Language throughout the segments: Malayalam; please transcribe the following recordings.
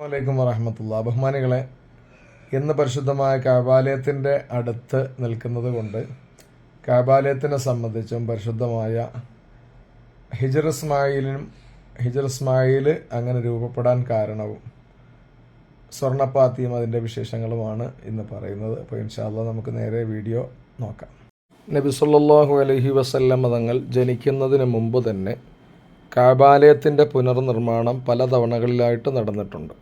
വലൈക്കും വറഹമത്തുള്ള ബഹുമാനികളെ ഇന്ന് പരിശുദ്ധമായ കാബാലയത്തിന്റെ അടുത്ത് നിൽക്കുന്നത് കൊണ്ട് കാബാലയത്തിനെ സംബന്ധിച്ചും പരിശുദ്ധമായ ഹിജറസ്മായിലിനും ഹിജറസ്മായിൽ അങ്ങനെ രൂപപ്പെടാൻ കാരണവും സ്വർണപ്പാത്തിയും അതിന്റെ വിശേഷങ്ങളുമാണ് ഇന്ന് പറയുന്നത്. അപ്പോൾ ഇൻഷാല്ല നമുക്ക് നേരെ വീഡിയോ നോക്കാം. നബി സല്ലാഹു അലൈഹി വസല്ലം തങ്ങൾ ജനിക്കുന്നതിന് മുമ്പ് തന്നെ കാബാലയത്തിന്റെ പുനർനിർമ്മാണം പല തവണകളിലായിട്ട് നടന്നിട്ടുണ്ട്.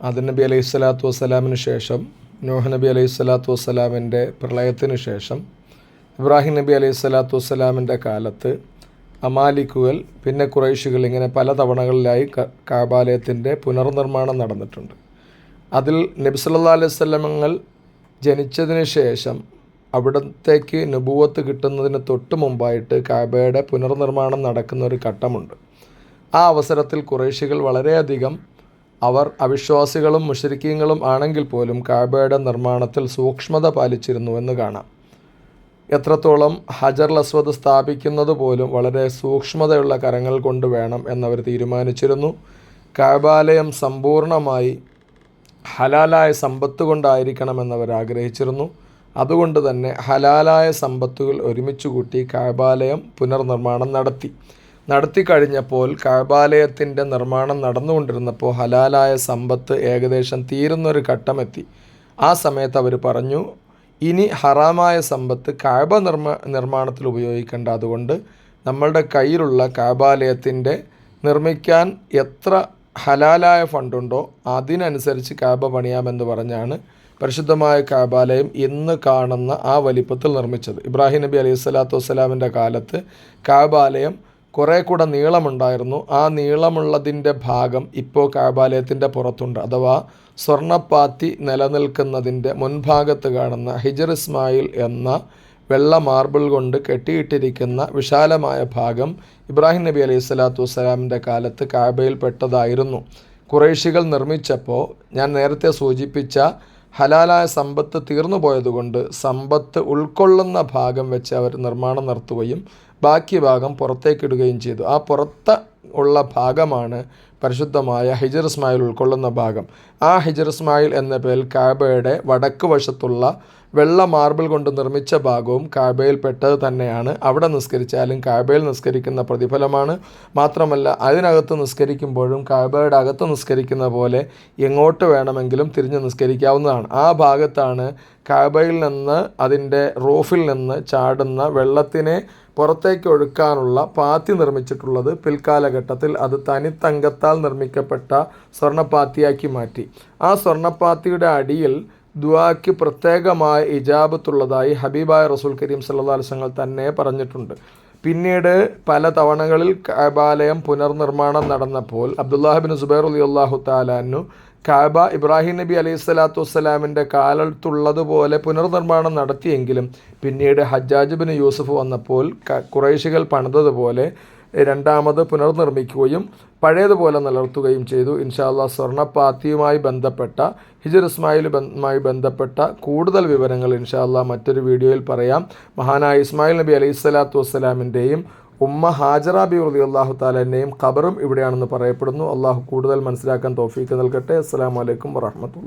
നബി അലൈഹി സ്വലാത്തു വസ്സലാമിന് ശേഷം നൂഹ് നബി അലൈഹി സ്വലാത്തു വസ്സലാമിന്റെ പ്രളയത്തിന് ശേഷം ഇബ്രാഹിം നബി അലൈഹി സ്വലാത്തു വസ്സലാമിന്റെ കാലത്ത് അമാലിക്കുകൾ പിന്നെ കുറേശികൾ ഇങ്ങനെ പല തവണകളിലായി കാബാലയത്തിന്റെ പുനർനിർമ്മാണം നടന്നിട്ടുണ്ട്. അതിൽ നബി സല്ലാ അലൈഹി സ്വലമങ്ങൾ ജനിച്ചതിന് ശേഷം അവിടത്തേക്ക് നുബൂവത്ത് കിട്ടുന്നതിന് തൊട്ട് മുമ്പായിട്ട് കാബയുടെ പുനർനിർമ്മാണം നടക്കുന്ന ഒരു ഘട്ടമുണ്ട്. ആ അവസരത്തിൽ കുറേശികൾ വളരെയധികം അവർ അവിശ്വാസികളും മുഷരിക്കീങ്ങളും ആണെങ്കിൽ പോലും കാബയുടെ നിർമ്മാണത്തിൽ സൂക്ഷ്മത പാലിച്ചിരുന്നു എന്ന് കാണാം. എത്രത്തോളം ഹജർ ലസ്വദ് സ്ഥാപിക്കുന്നത് പോലും വളരെ സൂക്ഷ്മതയുള്ള കരങ്ങൾ കൊണ്ട് വേണം എന്നവർ തീരുമാനിച്ചിരുന്നു. കാബാലയം സമ്പൂർണമായി ഹലാലായ സമ്പത്ത് കൊണ്ടായിരിക്കണമെന്നവർ ആഗ്രഹിച്ചിരുന്നു. അതുകൊണ്ട് തന്നെ ഹലാലായ സമ്പത്തുകൾ ഒരുമിച്ച് കൂട്ടി കാബാലയം പുനർനിർമ്മാണം നടത്തി. നടത്തി കഴിഞ്ഞപ്പോൾ കാബാലയത്തിന്റെ നിർമ്മാണം നടന്നുകൊണ്ടിരുന്നപ്പോൾ ഹലാലായ സമ്പത്ത് ഏകദേശം തീരുന്നൊരു ഘട്ടമെത്തി. ആ സമയത്ത് അവർ പറഞ്ഞു ഇനി ഹറാമായ സമ്പത്ത് കാബ നിർമ്മ നിർമ്മാണത്തിൽ ഉപയോഗിക്കേണ്ട. അതുകൊണ്ട് നമ്മളുടെ കയ്യിലുള്ള കാബാലയത്തിന്റെ നിർമ്മിക്കാൻ എത്ര ഹലാലായ ഫണ്ടുണ്ടോ അതിനനുസരിച്ച് കാബ പണിയാമെന്ന് പറഞ്ഞാണ് പരിശുദ്ധമായ കാബാലയം ഇന്ന് കാണുന്ന ആ വലിപ്പത്തിൽ നിർമ്മിച്ചത്. ഇബ്രാഹിം നബി അലൈഹി സ്വലാത്തു വസ്സലാമിന്റെ കാലത്ത് കാബാലയം കുറേ കൂടെ നീളമുണ്ടായിരുന്നു. ആ നീളമുള്ളതിന്റെ ഭാഗം ഇപ്പോൾ കാബാലയത്തിന്റെ പുറത്തുണ്ട്. അഥവാ സ്വർണപ്പാത്തി നിലനിൽക്കുന്നതിന്റെ മുൻഭാഗത്ത് കാണുന്ന ഹിജർ ഇസ്മായിൽ എന്ന വെള്ള മാർബിൾ കൊണ്ട് കെട്ടിയിട്ടിരിക്കുന്ന വിശാലമായ ഭാഗം ഇബ്രാഹിം നബി അലൈഹി സ്വലാത്തു വസ്സലാമിന്റെ കാലത്ത് കാബയിൽ പെട്ടതായിരുന്നു. കുറേശികൾ നിർമ്മിച്ചപ്പോൾ ഞാൻ നേരത്തെ സൂചിപ്പിച്ച ഹലാലായ സമ്പത്ത് തീർന്നു പോയതുകൊണ്ട് സമ്പത്ത് ഉൾക്കൊള്ളുന്ന ഭാഗം വെച്ച് അവർ നിർമ്മാണം നടത്തുകയും ബാക്കി ഭാഗം പുറത്തേക്കിടുകയും ചെയ്തു. ആ പുറത്ത് ഉള്ള ഭാഗമാണ് പരിശുദ്ധമായ ഹിജർ ഇസ്മായിൽ ഉൾക്കൊള്ളുന്ന ഭാഗം. ആ ഹിജർ ഇസ്മായിൽ എന്ന പേരിൽ കാബയുടെ വടക്ക് വശത്തുള്ള വെള്ള മാർബിൾ കൊണ്ട് നിർമ്മിച്ച ഭാഗവും കാബയിൽ പെട്ടത് തന്നെയാണ്. അവിടെ നിസ്കരിച്ചാലും കാബയിൽ നിസ്കരിക്കുന്ന പ്രതിഫലമാണ്. മാത്രമല്ല അതിനകത്ത് നിസ്കരിക്കുമ്പോഴും കാബയുടെ അകത്ത് നിസ്കരിക്കുന്ന പോലെ എങ്ങോട്ട് വേണമെങ്കിലും തിരിഞ്ഞ് നിസ്കരിക്കാവുന്നതാണ്. ആ ഭാഗത്താണ് കാബയിൽ നിന്ന് അതിന്റെ റൂഫിൽ നിന്ന് ചാടുന്ന വെള്ളത്തിനെ പുറത്തേക്ക് ഒഴുക്കാനുള്ള പാത്തി നിർമ്മിച്ചിട്ടുള്ളത് പിൽക്കാലഘട്ടത്തിൽ അത് തനിത്തങ്കത്താൽ നിർമ്മിക്കപ്പെട്ട സ്വർണപ്പാത്തിയാക്കി മാറ്റി. ആ സ്വർണപ്പാത്തിയുടെ അടിയിൽ ദുവാക്ക് പ്രത്യേകമായ ഇജാബത്തുള്ളതായി ഹബീബായ റസൂൽ കരീം വസല്ലം തന്നെ പറഞ്ഞിട്ടുണ്ട്. പിന്നീട് പല തവണകളിൽ കാബാലയം പുനർനിർമ്മാണം നടന്നപ്പോൾ അബ്ദുല്ലാഹിബിൻ സുബൈർ അലി അള്ളാഹു താലാനു കാബ ഇബ്രാഹിം നബി അലൈഹി സ്വലാത്തു വസ്സലാമിന്റെ കാലത്തുള്ളതുപോലെ പുനർനിർമ്മാണം നടത്തിയെങ്കിലും പിന്നീട് ഹജ്ജാജ് ബിൻ യൂസഫ് വന്നപ്പോൾ കുറേശികൾ പണിതതുപോലെ രണ്ടാമത് പുനർനിർമ്മിക്കുകയും പഴയതുപോലെ നിലനിർത്തുകയും ചെയ്തു. ഇൻഷാല്ല സ്വർണപ്പാത്തിയുമായി ബന്ധപ്പെട്ട ഹിജർ ഇസ്മായിലുമായി ബന്ധപ്പെട്ട കൂടുതൽ വിവരങ്ങൾ ഇൻഷാല്ല മറ്റൊരു വീഡിയോയിൽ പറയാം. മഹാനായ ഇസ്മായിൽ നബി അലൈഹി സ്വലാത്തു വസ്സലാമിന്റെയും ഉമ്മ ഹാജറ ബി ഉറുദി അള്ളാഹു താലേന്റെയും ഖബറും ഇവിടെയാണെന്ന് പറയപ്പെടുന്നു. അള്ളാഹു കൂടുതൽ മനസ്സിലാക്കാൻ തോഫീക്ക് നൽകട്ടെ. അസ്സാം വലൈക്കും വറഹമത്തുള്ള